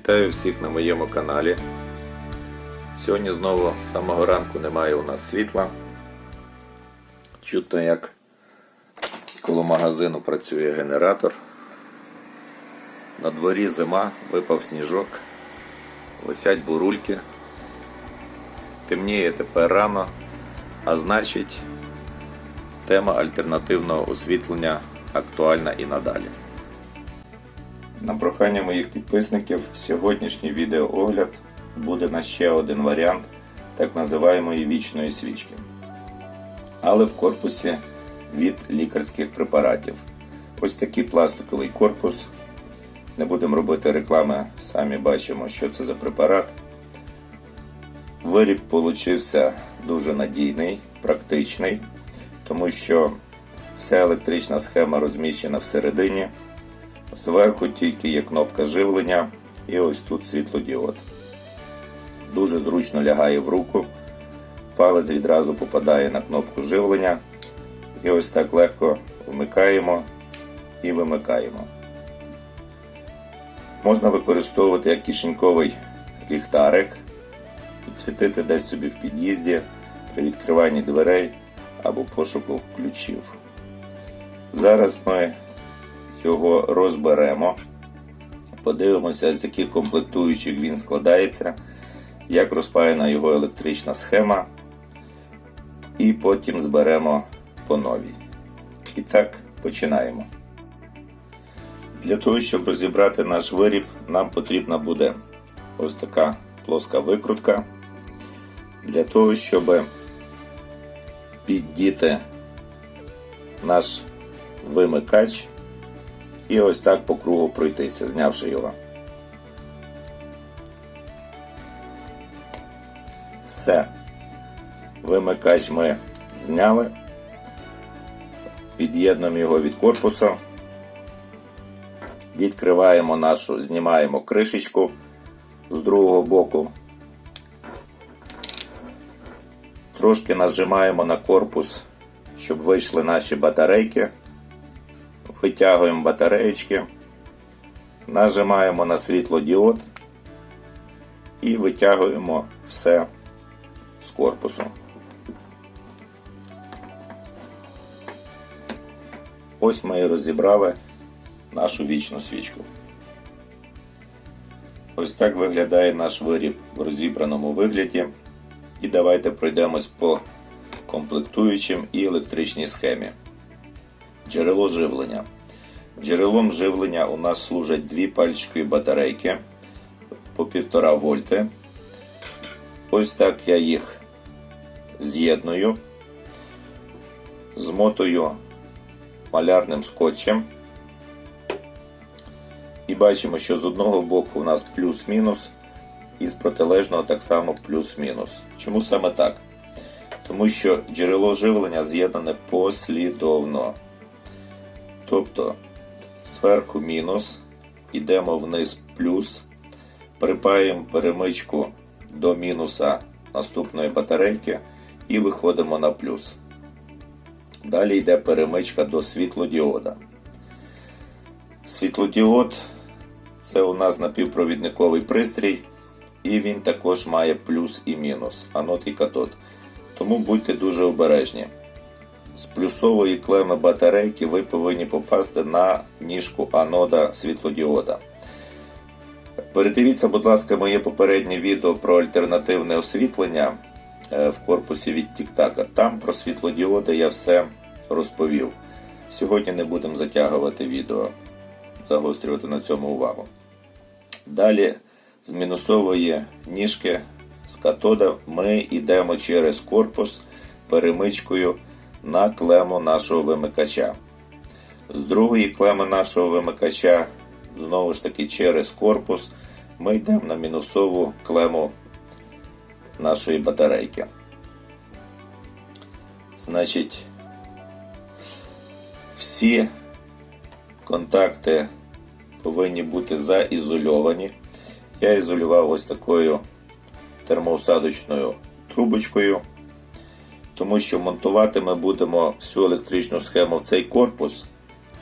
Вітаю всіх на моєму каналі. Сьогодні знову з самого ранку немає у нас світла. Чутно, як коло магазину працює генератор. На дворі зима, випав сніжок, висять бурульки. Темніє тепер рано, а значить, тема альтернативного освітлення актуальна і надалі. На прохання моїх підписників сьогоднішній відеоогляд буде на ще один варіант так називаємої вічної свічки. Але в корпусі від лікарських препаратів. Ось такий пластиковий корпус. Не будемо робити реклами, самі бачимо, що це за препарат. Виріб получився дуже надійний, практичний, тому що вся електрична схема розміщена всередині. Зверху тільки є кнопка живлення і ось тут світлодіод. Дуже зручно лягає в руку. Палець відразу попадає на кнопку живлення. І ось так легко вмикаємо і вимикаємо. Можна використовувати як кишеньковий ліхтарик, підсвітити десь собі в під'їзді при відкриванні дверей або пошуку ключів. Зараз ми його розберемо. Подивимося, з яких комплектуючих він складається, як розпаяна його електрична схема. І потім зберемо по новій. І так, починаємо. Для того, щоб розібрати наш виріб, нам потрібна буде ось така плоска викрутка. Для того, щоб піддіти наш вимикач і ось так по кругу пройтися, знявши його. Все. Вимикач ми зняли. Від'єднуємо його від корпусу. Відкриваємо нашу, знімаємо кришечку з другого боку. Трошки нажимаємо на корпус, щоб вийшли наші батарейки. Витягуємо батареєчки, нажимаємо на світлодіод і витягуємо все з корпусу. Ось ми і розібрали нашу вічну свічку. Ось так виглядає наш виріб в розібраному вигляді. І давайте пройдемось по комплектуючим і електричній схемі. Джерело живлення. Джерелом живлення у нас служать дві пальчикові батарейки по 1,5 вольти. Ось так я їх з'єдную, змотую малярним скотчем. І бачимо, що з одного боку у нас плюс-мінус, і з протилежного так само плюс-мінус. Чому саме так? Тому що джерело живлення з'єднане послідовно. Тобто зверху мінус, йдемо вниз плюс, припаємо перемичку до мінуса наступної батарейки і виходимо на плюс. Далі йде перемичка до світлодіода. Світлодіод це у нас напівпровідниковий пристрій, і він також має плюс і мінус, анод і катод. Тому будьте дуже обережні. З плюсової клеми батарейки ви повинні попасти на ніжку анода світлодіода. Передивіться, будь ласка, моє попереднє відео про альтернативне освітлення е, в корпусі від Тіктака. Там про світлодіоди я все розповів. Сьогодні не будемо затягувати відео, загострювати на цьому увагу. Далі з мінусової ніжки з катода ми йдемо через корпус перемичкою на клему нашого вимикача. З другої клеми нашого вимикача, знову ж таки, через корпус, ми йдемо на мінусову клему нашої батарейки. Значить, всі контакти повинні бути заізольовані. Я ізолював ось такою термоусадочною трубочкою тому що монтувати ми будемо всю електричну схему в цей корпус,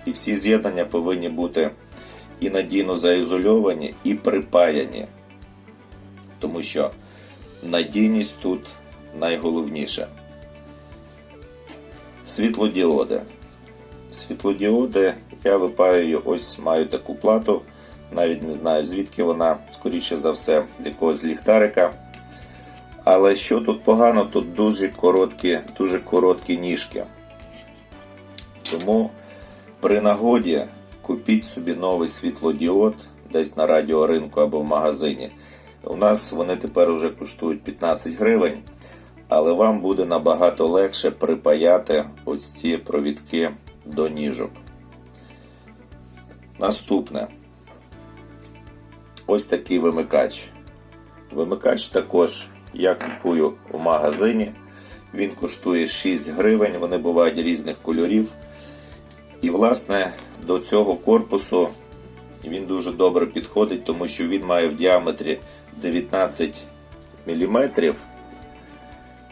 і всі з'єднання повинні бути і надійно заізольовані, і припаяні. Тому що надійність тут найголовніше. Світлодіоди. Світлодіоди я випаюю, ось маю таку плату. Навіть не знаю звідки вона, скоріше за все, з якогось ліхтарика. Але що тут погано, тут дуже короткі, дуже короткі ніжки. Тому при нагоді купіть собі новий світлодіод десь на радіоринку або в магазині. У нас вони тепер вже коштують 15 гривень, але вам буде набагато легше припаяти ось ці провідки до ніжок. Наступне. Ось такий вимикач. Вимикач також я купую у магазині. Він коштує 6 гривень, вони бувають різних кольорів. І, власне, до цього корпусу він дуже добре підходить, тому що він має в діаметрі 19 мм.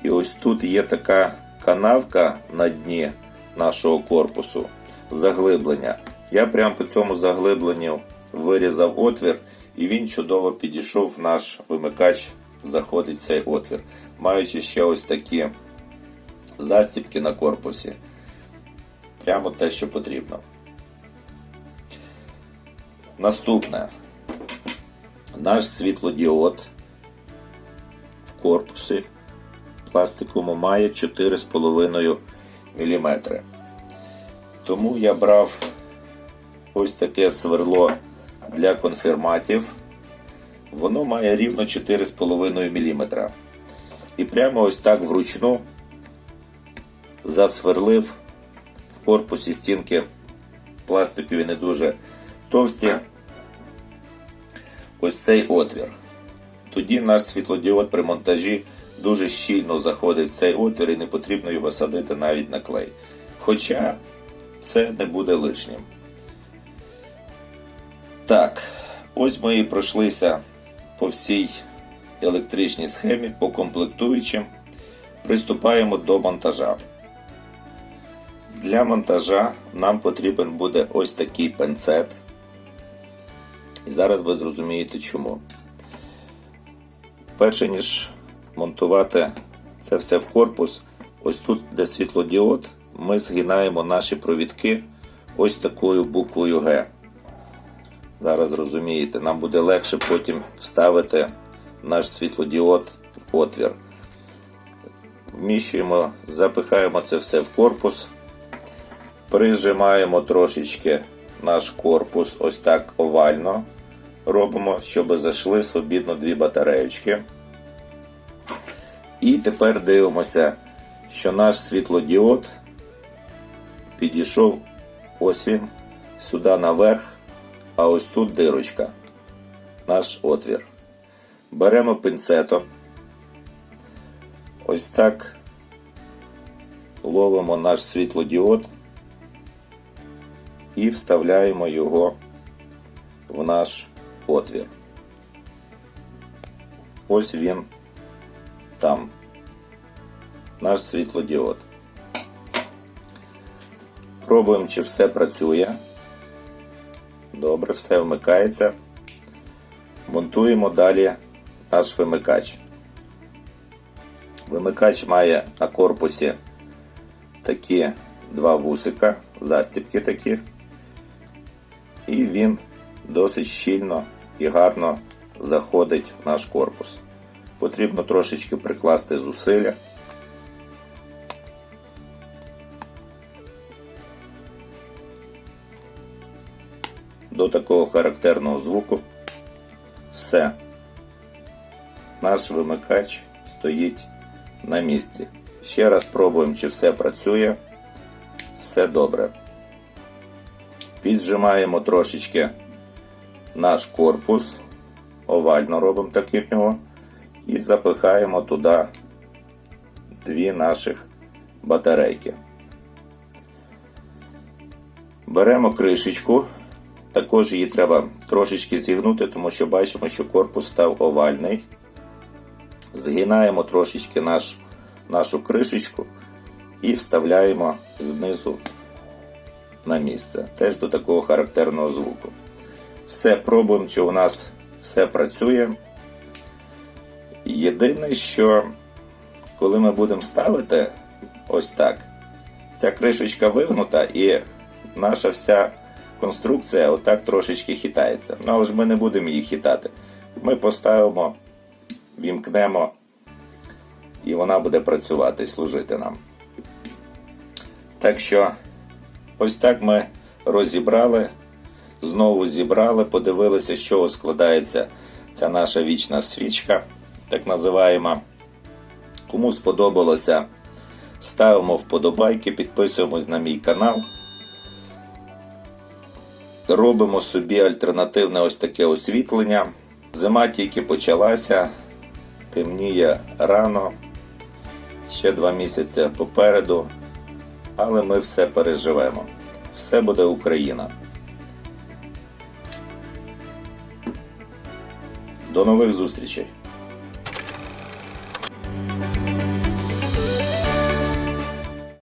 І ось тут є така канавка на дні нашого корпусу заглиблення. Я прямо по цьому заглибленню вирізав отвір, і він чудово підійшов в наш вимикач, заходить цей отвір. Маючи ще ось такі застібки на корпусі. Прямо те, що потрібно. Наступне. Наш світлодіод в корпусі пластиковому має 4,5 мм. Тому я брав ось таке сверло для конфірматів. Воно має рівно 4,5 мм. І прямо ось так вручну засверлив в корпусі стінки пластикові не дуже товсті. Ось цей отвір. Тоді наш світлодіод при монтажі дуже щільно заходить в цей отвір і не потрібно його садити навіть на клей. Хоча це не буде лишнім. Так, ось ми і пройшлися по всій електричній схемі, по комплектуючим. Приступаємо до монтажа. Для монтажа нам потрібен буде ось такий пенцет. І зараз ви зрозумієте чому. Перше ніж монтувати це все в корпус, ось тут, де світлодіод, ми згинаємо наші провідки ось такою буквою Г. Зараз розумієте, нам буде легше потім вставити наш світлодіод в отвір. Вміщуємо, запихаємо це все в корпус, прижимаємо трошечки наш корпус ось так овально. Робимо, щоб зайшли свобідно дві батареєчки. І тепер дивимося, що наш світлодіод підійшов ось він сюди наверх, а ось тут дирочка, наш отвір. Беремо пінцетом, ось так ловимо наш світлодіод і вставляємо його в наш отвір. Ось він там. Наш світлодіод. Пробуємо, чи все працює. Добре, все вмикається. Монтуємо далі наш вимикач. Вимикач має на корпусі такі два вусика, застібки такі. І він досить щільно і гарно заходить в наш корпус. Потрібно трошечки прикласти зусилля. До такого характерного звуку. Все. Наш вимикач стоїть на місці. Ще раз пробуємо, чи все працює. Все добре. Піджимаємо трошечки наш корпус, овально робимо таким його, і запихаємо туди дві наших батарейки. Беремо кришечку, також її треба трошечки зігнути, тому що бачимо, що корпус став овальний. Згинаємо трошечки наш, нашу кришечку і вставляємо знизу на місце, теж до такого характерного звуку. Все пробуємо, чи у нас все працює. Єдине, що коли ми будемо ставити ось так, ця кришечка вигнута і наша вся конструкція отак трошечки хитається. Ну, але ж ми не будемо її хитати. Ми поставимо, вімкнемо, і вона буде працювати і служити нам. Так що, ось так ми розібрали, знову зібрали, подивилися, з чого складається ця наша вічна свічка, так називаємо. Кому сподобалося, ставимо вподобайки, підписуємось на мій канал. Робимо собі альтернативне ось таке освітлення. Зима тільки почалася, темніє рано, ще два місяці попереду, але ми все переживемо. Все буде Україна. До нових зустрічей!